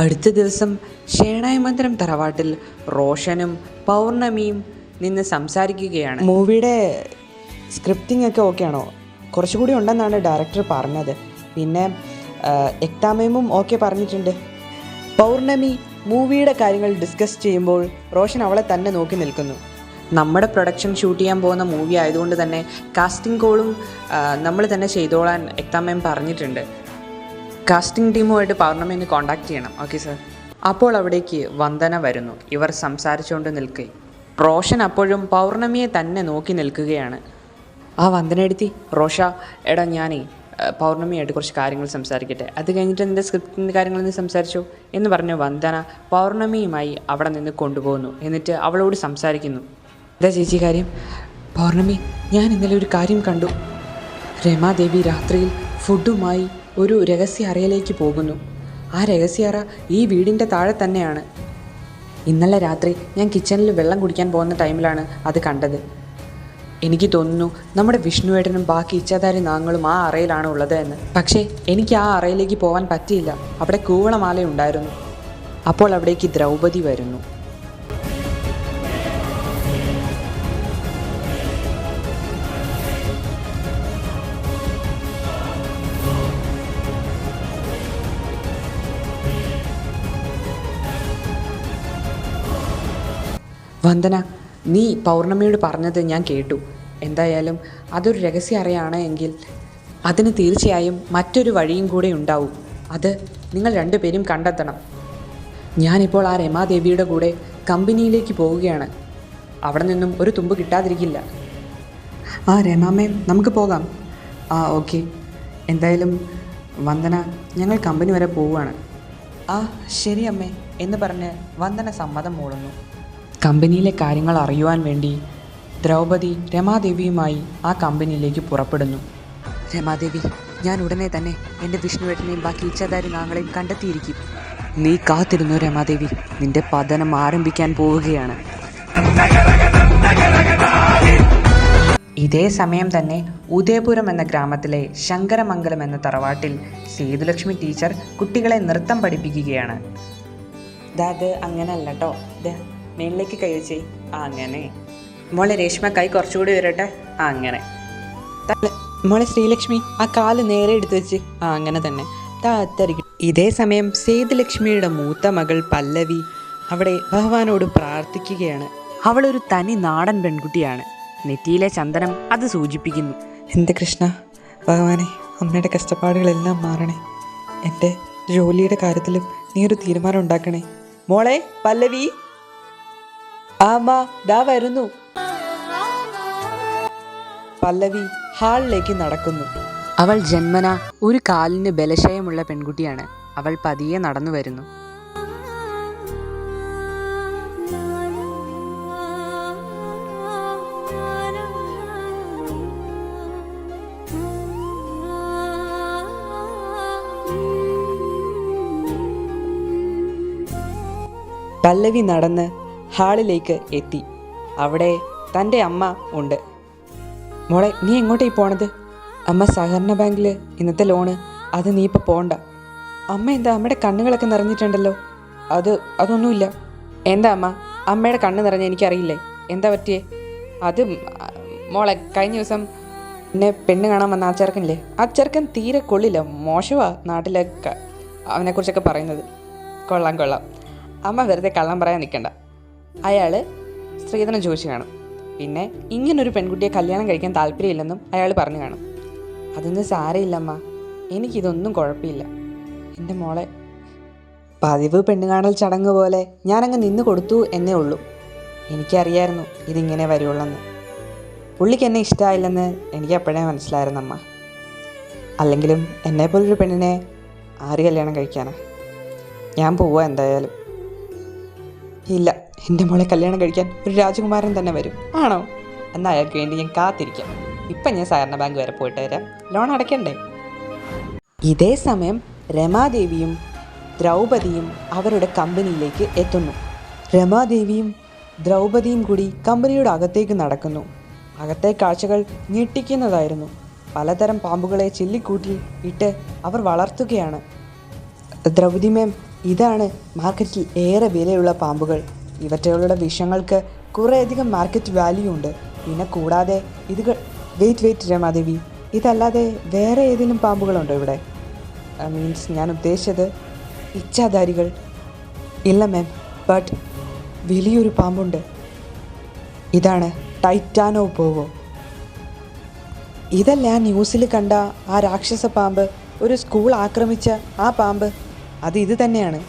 അടുത്ത ദിവസം ഷേണായമന്ത്രം തറവാട്ടിൽ റോഷനും പൗർണമിയും നിന്ന് സംസാരിക്കുകയാണ്. മൂവിയുടെ സ്ക്രിപ്റ്റിംഗ് ഒക്കെ ഓക്കെ ആണോ? കുറച്ചുകൂടി ഉണ്ടെന്നാണ് ഡയറക്ടർ പറഞ്ഞത്. പിന്നെ എക്താമയമും ഓക്കെ പറഞ്ഞിട്ടുണ്ട്. പൗർണമി മൂവിയുടെ കാര്യങ്ങൾ ഡിസ്കസ് ചെയ്യുമ്പോൾ റോഷൻ അവളെ തന്നെ നോക്കി നിൽക്കുന്നു. നമ്മുടെ പ്രൊഡക്ഷൻ ഷൂട്ട് ചെയ്യാൻ പോകുന്ന മൂവി ആയതുകൊണ്ട് തന്നെ കാസ്റ്റിംഗ് കോളും നമ്മൾ തന്നെ ചെയ്തോളാൻ എക്താമയം പറഞ്ഞിട്ടുണ്ട്. കാസ്റ്റിംഗ് ടീമുമായിട്ട് പൗർണമിനെ കോണ്ടാക്ട് ചെയ്യണം. ഓക്കെ സർ അപ്പോൾ അവിടേക്ക് വന്ദന വരുന്നു. ഇവർ സംസാരിച്ചുകൊണ്ട് നിൽക്കേ. റോഷൻ അപ്പോഴും പൗർണമിയെ തന്നെ നോക്കി നിൽക്കുകയാണ്. ആ വന്ദന എടുത്തി. റോഷ എടാ ഞാനേ പൗർണമിയായിട്ട് കുറച്ച് കാര്യങ്ങൾ സംസാരിക്കട്ടെ. അത് കഴിഞ്ഞിട്ട് എന്റെ സ്ക്രിപ്റ്റിന്റെ കാര്യങ്ങൾ നീ സംസാരിച്ചോ? എന്ന് പറഞ്ഞ് വന്ദന പൗർണമിയുമായി അവിടെ നിന്ന് കൊണ്ടുപോകുന്നു. എന്നിട്ട് അവളോട് സംസാരിക്കുന്നു. എന്താ ചേച്ചി കാര്യം? പൗർണമി ഞാൻ ഇന്നലെ ഒരു കാര്യം കണ്ടു. രമാദേവി രാത്രിയിൽ ഫുഡുമായി ഒരു രഹസ്യ അറയിലേക്ക് പോകുന്നു. ആ രഹസ്യ അറ ഈ വീടിന്റെ താഴെ തന്നെയാണ്. ഇന്നലെ രാത്രി ഞാൻ കിച്ചണിൽ വെള്ളം കുടിക്കാൻ പോകുന്ന ടൈമിലാണ് അത് കണ്ടത്. എനിക്ക് തോന്നുന്നു നമ്മുടെ വിഷ്ണുവേട്ടനും ബാക്കി ഇച്ഛാധാരി നാങ്ങളും ആ അറയിലാണ് ഉള്ളത് എന്ന്. പക്ഷേ എനിക്ക് ആ അറയിലേക്ക് പോകാൻ പറ്റിയില്ല. അവിടെ കൂവളമാല ഉണ്ടായിരുന്നു അപ്പോൾ അവിടേക്ക് ദ്രൗപദി വരുന്നു. വന്ദന നീ പൗർണമിയോട് പറഞ്ഞത് ഞാൻ കേട്ടു. എന്തായാലും അതൊരു രഹസ്യ അറിയാണ് എങ്കിൽ അതിന് തീർച്ചയായും മറ്റൊരു വഴിയും കൂടെ ഉണ്ടാവും. അത് നിങ്ങൾ രണ്ടുപേരും കണ്ടെത്തണം. ഞാനിപ്പോൾ ആ രമാദേവിയുടെ കൂടെ കമ്പനിയിലേക്ക് പോവുകയാണ്. അവിടെ നിന്നും ഒരു തുമ്പ് കിട്ടാതിരിക്കില്ല. ആ രമാമേ നമുക്ക് പോകാം. ആ ഓക്കെ. എന്തായാലും വന്ദന ഞങ്ങൾ കമ്പനി വരെ പോവുകയാണ്. ആ ശരി അമ്മേ എന്ന് പറഞ്ഞ് വന്ദന സമ്മതം മൂളുന്നു. കമ്പനിയിലെ കാര്യങ്ങൾ അറിയുവാൻ വേണ്ടി ദ്രൗപദി രമാദേവിയുമായി ആ കമ്പനിയിലേക്ക് പുറപ്പെടുന്നു. രമാദേവി ഞാൻ ഉടനെ തന്നെ എന്റെ വിഷ്ണുവേട്ടനെയും ബാക്കി ഇച്ഛാധാരി നാങ്ങളെയും കണ്ടെത്തിയിരിക്കും. നീ കാത്തിരുന്നു രമാദേവി? നിന്റെ പതനം ആരംഭിക്കാൻ പോവുകയാണ്. ഇതേ സമയം തന്നെ ഉദയപുരം എന്ന ഗ്രാമത്തിലെ ശങ്കരമംഗലം എന്ന തറവാട്ടിൽ സേതുലക്ഷ്മി ടീച്ചർ കുട്ടികളെ നൃത്തം പഠിപ്പിക്കുകയാണ്. അത് അങ്ങനെ അല്ല കേട്ടോ മേളിലേക്ക് കൈ വെച്ചേ ആ അങ്ങനെ. മോളെ രേഷ്മ കൈ കുറച്ചുകൂടി വരട്ടെ ആ അങ്ങനെ. മോളെ ശ്രീലക്ഷ്മി ആ കാൽ നേരെ എടുത്തു വെച്ച്. ആ അങ്ങനെ തന്നെ. താത്തരിക്കും ഇതേ സമയം സേതുലക്ഷ്മിയുടെ മൂത്ത മകൾ പല്ലവി അവിടെ ഭഗവാനോട് പ്രാർത്ഥിക്കുകയാണ്. അവളൊരു തനി നാടൻ പെൺകുട്ടിയാണ്. നെറ്റിയിലെ ചന്ദനം അത് സൂചിപ്പിക്കുന്നു. എന്റെ കൃഷ്ണ? ഭഗവാനെ അമ്മയുടെ കഷ്ടപ്പാടുകളെല്ലാം മാറണേ. എന്റെ ജോലിയുടെ കാര്യത്തിലും നീ ഒരു തീരുമാനം ഉണ്ടാക്കണേ. മോളെ പല്ലവി! ആമ്മ ദാ വരുന്നു. പല്ലവി ഹാളിലേക്ക് നടക്കുന്നു. അവൾ ജന്മന ഒരു കാലിന് ബലശയമുള്ള പെൺകുട്ടിയാണ്. അവൾ പതിയെ നടന്നു വരുന്നു. പല്ലവി നടന്ന് ഹാളിലേക്ക് എത്തി. അവിടെ തന്റെ അമ്മ ഉണ്ട്. മോളെ നീ എങ്ങോട്ടേ പോണത്? അമ്മ സഹകരണ ബാങ്കിൽ ഇന്നത്തെ ലോണ് അത് നീ ഇപ്പോൾ പോണ്ട. അമ്മ എന്താ അമ്മയുടെ കണ്ണുകളൊക്കെ നിറഞ്ഞിട്ടുണ്ടല്ലോ? അത് അതൊന്നുമില്ല. എന്താ അമ്മ? അമ്മയുടെ കണ്ണ് നിറഞ്ഞ എനിക്കറിയില്ലേ? എന്താ പറ്റിയേ? അത് മോളെ കഴിഞ്ഞ ദിവസം എന്നെ പെണ്ണ് കാണാൻ വന്ന ആ ചെറുക്കനില്ലേ? ആ ചെറുക്കൻ തീരെ കൊള്ളില്ല. മോശമാ നാട്ടിലൊക്കെ അവനെക്കുറിച്ചൊക്കെ പറയുന്നത്. കൊള്ളാം കൊള്ളാം. അമ്മ വെറുതെ കള്ളം പറയാൻ നിൽക്കണ്ട അയാൾ സ്ത്രീധനം ചോദിച്ചു കാണും. പിന്നെ ഇങ്ങനൊരു പെൺകുട്ടിയെ കല്യാണം കഴിക്കാൻ താല്പര്യമില്ലെന്നും അയാൾ പറഞ്ഞു കാണും. അതൊന്നും സാരയില്ലമ്മ എനിക്കിതൊന്നും കുഴപ്പമില്ല. എന്റെ മോളെ പതിവ് പെണ്ണുകാണൽ ചടങ്ങ് പോലെ ഞാനങ്ങ് നിന്ന് കൊടുത്തു എന്നേ ഉള്ളൂ. എനിക്കറിയായിരുന്നു ഇതിങ്ങനെ വരുള്ളെന്ന്. പുള്ളിക്ക് എന്നെ ഇഷ്ടമായില്ലെന്ന് എനിക്ക് അപ്പോഴേ മനസ്സിലായിരുന്നമ്മ. അല്ലെങ്കിലും എന്നെപ്പോലൊരു പെണ്ണിനെ ആര് കല്യാണം കഴിക്കാനാ? ഞാൻ പോവാ എന്തായാലും. ഇല്ല. എന്റെ മോളെ കല്യാണം കഴിക്കാൻ ഒരു രാജകുമാരൻ തന്നെ വരും. ആണോ? എന്നാൽ അയാൾക്ക് വേണ്ടി ഞാൻ കാത്തിരിക്കാം. ഇപ്പം ഞാൻ സഹകരണ ബാങ്ക് വരെ പോയിട്ട് വരാം. ലോൺ അടയ്ക്കണ്ടേ? ഇതേ സമയം രമാദേവിയും ദ്രൗപദിയും അവരുടെ കമ്പനിയിലേക്ക് എത്തുന്നു. രമാദേവിയും ദ്രൗപദിയും കൂടി കമ്പനിയുടെ അകത്തേക്ക് നടക്കുന്നു. അകത്തെ കാഴ്ചകൾ ഞെട്ടിക്കുന്നതായിരുന്നു. പലതരം പാമ്പുകളെ ചില്ലിക്കൂട്ടിൽ ഇട്ട് അവർ വളർത്തുകയാണ്. ദ്രൗപദി മാം ഇതാണ് മാർക്കറ്റിൽ ഏറെ വിലയുള്ള പാമ്പുകൾ. ഇവറ്റകളുടെ വിഷങ്ങൾക്ക് കുറേയധികം മാർക്കറ്റ് വാല്യൂ ഉണ്ട്. പിന്നെ കൂടാതെ ഇത് വെയിറ്റ് വെയിറ്റ് രമാദേവി. ഇതല്ലാതെ വേറെ ഏതെങ്കിലും പാമ്പുകളുണ്ടോ ഇവിടെ? മീൻസ് ഞാൻ ഉദ്ദേശിച്ചത് ഇച്ഛാധാരികൾ. ഇല്ല മാം ബട്ട് വലിയൊരു പാമ്പുണ്ട്. ഇതാണ് ടൈറ്റാനോ പോവോ ഇതല്ല ആ ന്യൂസിൽ കണ്ട ആ രാക്ഷസ പാമ്പ്. ഒരു സ്കൂൾ ആക്രമിച്ച ആ പാമ്പ്. അത് ഇത് തന്നെയാണ്.